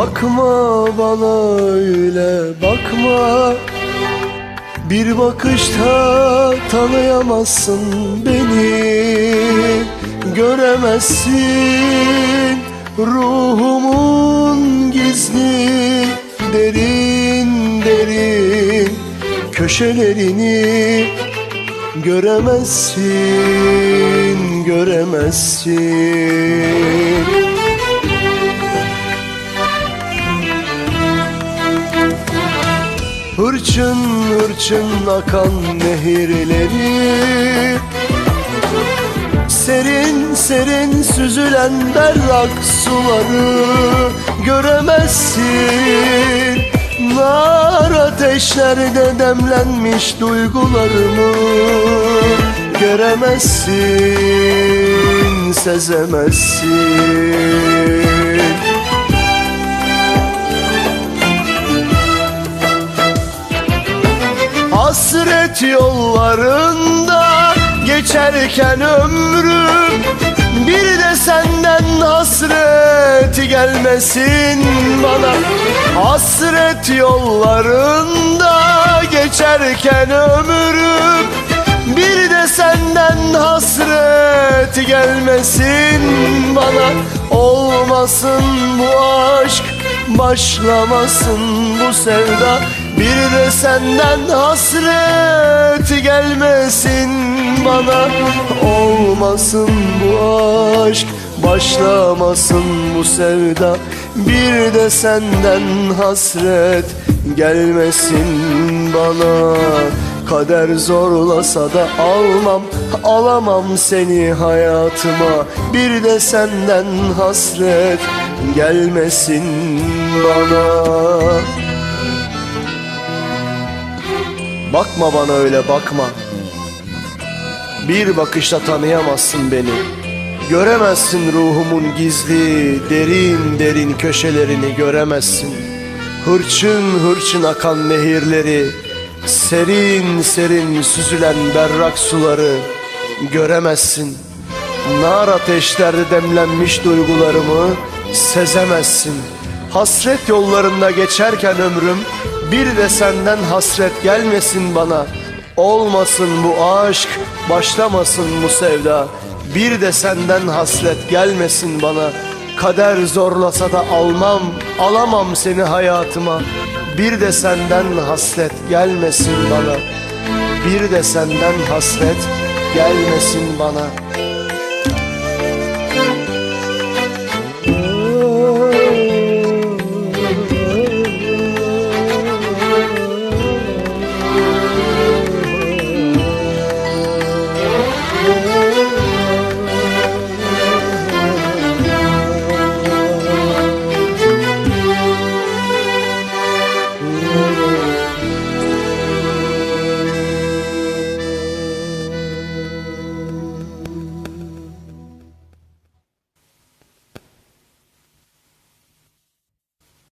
Bakma bana öyle bakma. Bir bakışta tanıyamazsın beni. Göremezsin ruhumun gizli derin derin köşelerini. Göremezsin, göremezsin Hırçın hırçın akan nehirleri Serin serin süzülen berrak suları Göremezsin. Nar ateşlerde demlenmiş duygularımı Göremezsin, sezemezsin Yollarında geçerken ömrüm Bir de senden hasret gelmesin bana. Hasret yollarında geçerken ömrüm Bir de senden hasret gelmesin bana. Olmasın bu aşk başlamasın bu sevda Bir de senden hasret gelmesin bana. Olmasın bu aşk başlamasın bu sevda. Bir de senden hasret gelmesin bana. Kader zorlasa da almam, alamam seni hayatıma. Bir de senden hasret gelmesin bana Bakma bana öyle bakma. Bir bakışta tanıyamazsın beni. Göremezsin ruhumun gizli derin derin köşelerini göremezsin. Hırçın hırçın akan nehirleri Serin serin süzülen berrak suları göremezsin. Nar ateşlerde demlenmiş duygularımı sezemezsin Hasret yollarında geçerken ömrüm bir de senden hasret gelmesin bana. Olmasın bu aşk başlamasın bu sevda. Bir de senden hasret gelmesin bana. Kader zorlasa da almam alamam seni hayatıma. Bir de senden hasret gelmesin bana. Bir de senden hasret gelmesin bana